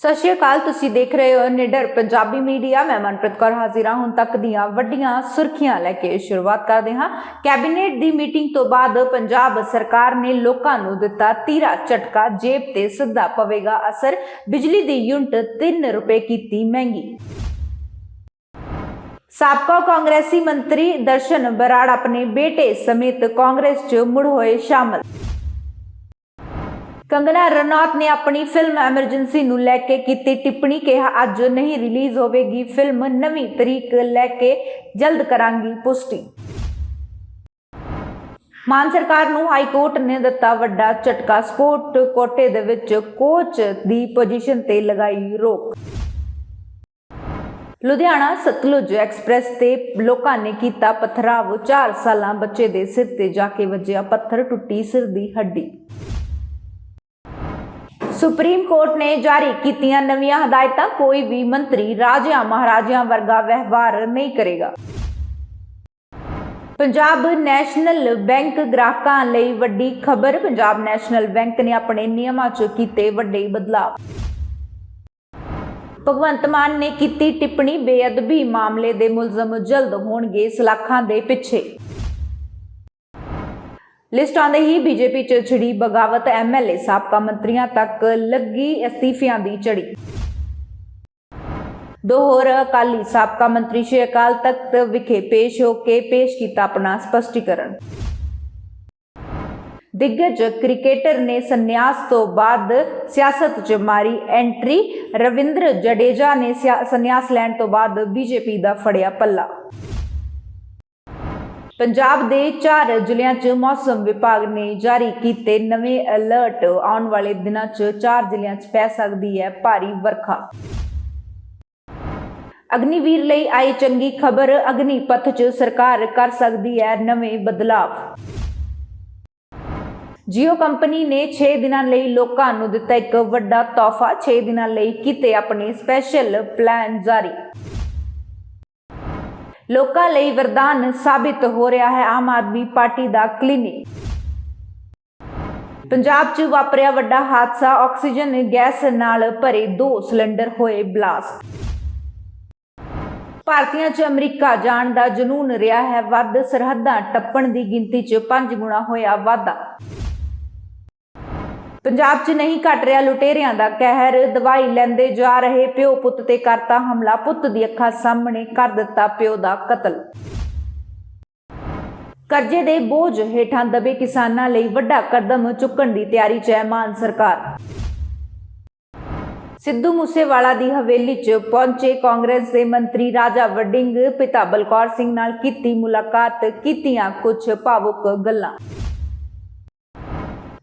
ਸਤਿ ਸ਼੍ਰੀ ਅਕਾਲ, ਤੁਸੀਂ ਦੇਖ ਰਹੇ ਹੋ ਨਿਡਰ ਪੰਜਾਬੀ ਮੀਡੀਆ। ਮੈਂ ਮਨਪ੍ਰੀਤ ਕੌਰ ਹਾਜ਼ਰ ਹੁਣ ਤੱਕ ਦੀਆਂ ਵੱਡੀਆਂ ਸੁਰਖੀਆਂ ਲੈ ਕੇ ਸ਼ੁਰੂਆਤ ਕਰਦੇ ਹਾਂ। ਕੈਬਨਿਟ ਦੀ ਮੀਟਿੰਗ ਤੋਂ ਬਾਅਦ ਪੰਜਾਬ ਸਰਕਾਰ ਨੇ ਲੋਕਾਂ ਨੂੰ ਦਿੱਤਾ ਤੀਰਾ ਝਟਕਾ। ਜੇਬ ਤੇ ਸਿੱਧਾ ਪਵੇਗਾ ਅਸਰ। ਬਿਜਲੀ ਦੀ ਯੂਨਿਟ 3 ਰੁਪਏ ਕੀਤੀ ਮਹਿੰਗੀ। ਸਾਬਕਾ ਕਾਂਗਰਸੀ ਮੰਤਰੀ ਦਰਸ਼ਨ ਬਰਾੜ ਆਪਣੇ ਬੇਟੇ ਸਮੇਤ ਕਾਂਗਰਸ 'ਚ ਮੁੜ ਹੋਏ ਸ਼ਾਮਲ। ਕੰਗਨਾ ਰਣੌਤ ਨੇ ਆਪਣੀ ਫਿਲਮ ਐਮਰਜੈਂਸੀ ਨੂੰ ਲੈ ਕੇ ਕੀਤੀ ਟਿੱਪਣੀ, ਕਿਹਾ ਅੱਜ ਨਹੀਂ ਰਿਲੀਜ਼ ਹੋਵੇਗੀ ਫਿਲਮ ਨਵੀਂ ਤਰੀਕ ਲੈ ਕੇ ਜਲਦ ਕਰਾਂਗੀ ਪੁਸ਼ਟੀ। ਮਾਨ ਸਰਕਾਰ ਨੂੰ ਹਾਈ ਕੋਰਟ ਨੇ ਦਿੱਤਾ ਵੱਡਾ ਝਟਕਾ, ਸਪੋਰਟ ਕੋਟੇ ਦੇ ਵਿੱਚ ਕੋਚ ਦੀ ਪੋਜੀਸ਼ਨ ਤੇ ਲਗਾਈ ਰੋਕ। ਲੁਧਿਆਣਾ ਸਤਲੁਜ ਐਕਸਪ੍ਰੈਸ ਤੇ ਲੋਕਾਂ ਨੇ ਕੀਤਾ ਪਥਰਾਵ 4 ਸਾਲਾਂ ਬੱਚੇ ਦੇ ਸਿਰ ਤੇ ਜਾ ਕੇ ਵੱਜਿਆ ਪੱਥਰ, ਟੁੱਟੀ ਸਿਰ ਦੀ ਹੱਡੀ। ਸੁਪਰੀਮ ਕੋਰਟ ਨੇ ਜਾਰੀ ਕੀਤੀਆਂ ਨਵੀਆਂ ਹਦਾਇਤਾਂ, ਕੋਈ ਵੀ ਮੰਤਰੀ ਰਾਜਿਆਂ, ਮਹਾਰਾਜਿਆਂ ਵਰਗਾ ਵਿਵਹਾਰ ਨਹੀਂ ਕਰੇਗਾ। ਪੰਜਾਬ ਨੈਸ਼ਨਲ ਬੈਂਕ ਗ੍ਰਾਹਕਾਂ ਲਈ ਵੱਡੀ ਖਬਰ, ਪੰਜਾਬ ਨੈਸ਼ਨਲ ਬੈਂਕ ਨੇ ਆਪਣੇ ਨਿਯਮਾਂ 'ਚ ਕੀਤੇ ਵੱਡੇ ਬਦਲਾਅ ਭਗਵੰਤ ਮਾਨ ਨੇ ਕੀਤੀ ਟਿੱਪਣੀ, ਬੇਅਦਬੀ ਮਾਮਲੇ ਦੇ ਮੁਲਜ਼ਮ ਜਲਦ ਹੋਣਗੇ ਸਲਾਖਾਂ ਦੇ ਪਿੱਛੇ। ਲਿਸਟ ਆਉਂਦੇ ਹੀ ਬੀਜੇਪੀ ਚ ਛਿੜੀ ਬਗਾਵਤ ਐਮਐਲਏ ਸਾਬਕਾ ਮੰਤਰੀਆਂ ਤੱਕ ਲੱਗੀ ਅਸਤੀਫਿਆਂ ਦੀ ਝੜੀ। ਦੋਹੋਰ ਅਕਾਲੀ, ਸਾਬਕਾ ਮੰਤਰੀ ਸ਼੍ਰੀ ਅਕਾਲ ਤਖਤ ਵਿਖੇ ਪੇਸ਼ ਹੋ ਕੇ ਪੇਸ਼ ਕੀਤਾ ਆਪਣਾ ਸਪਸ਼ਟੀਕਰਨ। ਦਿੱਗਜ ਕ੍ਰਿਕਟਰ ਨੇ ਸੰਨਿਆਸ ਤੋਂ ਬਾਅਦ ਸਿਆਸਤ 'ਚ ਮਾਰੀ ਐਂਟਰੀ। ਰਵਿੰਦਰ ਜਡੇਜਾ ਨੇ ਸੰਨਿਆਸ ਲੈਣ ਤੋਂ ਬਾਅਦ ਬੀਜੇਪੀ ਦਾ ਫੜਿਆ ਪੱਲਾ। ਪੰਜਾਬ ਦੇ ਚਾਰ ਜ਼ਿਲ੍ਹਿਆਂ 'ਚ ਮੌਸਮ ਵਿਭਾਗ ਨੇ ਜਾਰੀ ਕੀਤੇ ਨਵੇਂ ਅਲਰਟ। ਆਉਣ ਵਾਲੇ ਦਿਨਾਂ 'ਚ ਚਾਰ ਜ਼ਿਲ੍ਹਿਆਂ 'ਚ ਪੈ ਸਕਦੀ ਹੈ ਭਾਰੀ ਵਰਖਾ। ਅਗਨੀਵੀਰ ਲਈ ਆਈ ਚੰਗੀ ਖਬਰ, ਅਗਨੀਪਥ 'ਚ ਸਰਕਾਰ ਕਰ ਸਕਦੀ ਹੈ ਨਵੇਂ ਬਦਲਾਵ। ਜੀਓ ਕੰਪਨੀ ਨੇ 6 ਦਿਨਾਂ ਲਈ ਲੋਕਾਂ ਨੂੰ ਦਿੱਤਾ ਇੱਕ ਵੱਡਾ ਤੋਹਫਾ 6 ਦਿਨਾਂ ਲਈ ਕੀਤੇ ਆਪਣੇ ਸਪੈਸ਼ਲ ਪਲਾਨ ਜਾਰੀ। ਲੋਕਾਂ ਲਈ ਵਰਦਾਨ ਸਾਬਿਤ ਹੋ ਰਿਹਾ ਹੈ। ਆਮ ਆਦਮੀ ਪਾਰਟੀ ਦਾ ਕਲੀਨਿਕ। ਪੰਜਾਬ 'ਚ ਵਾਪਰਿਆ ਵੱਡਾ ਹਾਦਸਾ, ਆਕਸੀਜਨ ਗੈਸ ਨਾਲ ਭਰੇ ਦੋ ਸਿਲੰਡਰ ਹੋਏ ਬਲਾਸਟ। ਭਾਰਤੀਆਂ 'ਚ ਅਮਰੀਕਾ ਜਾਣ ਦਾ ਜਨੂਨ ਰਿਹਾ ਹੈ। ਵੱਧ ਸਰਹੱਦਾਂ ਟੱਪਣ ਦੀ ਗਿਣਤੀ 'ਚ 5 ਗੁਣਾ ਹੋਇਆ ਵਾਧਾ। ਪੰਜਾਬ 'ਚ ਨਹੀਂ ਘਟ ਰਿਹਾ ਲੁਟੇਰਿਆਂ ਦਾ ਕਹਿਰ। ਦਵਾਈ ਲੈਂਦੇ ਜਾ ਰਹੇ ਪਿਓ ਪੁੱਤ ਤੇ ਕਰਤਾ ਹਮਲਾ। ਪੁੱਤ ਦੀ ਅੱਖਾਂ ਸਾਹਮਣੇ ਕਰ ਦਿੱਤਾ ਪਿਓ ਦਾ ਕਤਲ। ਕਰਜ਼ੇ ਦੇ ਬੋਝ ਹੇਠਾਂ ਦਬੇ ਕਿਸਾਨਾਂ ਲਈ ਵੱਡਾ ਕਦਮ ਚੁੱਕਣ ਦੀ ਤਿਆਰੀ 'ਚ ਹੈ ਮਾਨ ਸਰਕਾਰ। ਸਿੱਧੂ ਮੂਸੇਵਾਲਾ ਦੀ ਹਵੇਲੀ 'ਚ ਪਹੁੰਚੇ ਕਾਂਗਰਸ ਦੇ ਮੰਤਰੀ ਰਾਜਾ ਵਡਿੰਗ ਪਿਤਾ ਬਲਕੌਰ ਸਿੰਘ ਨਾਲ ਕੀਤੀ ਮੁਲਾਕਾਤ। ਕੀਤੀਆਂ ਕੁਝ ਭਾਵੁਕ ਗੱਲਾਂ।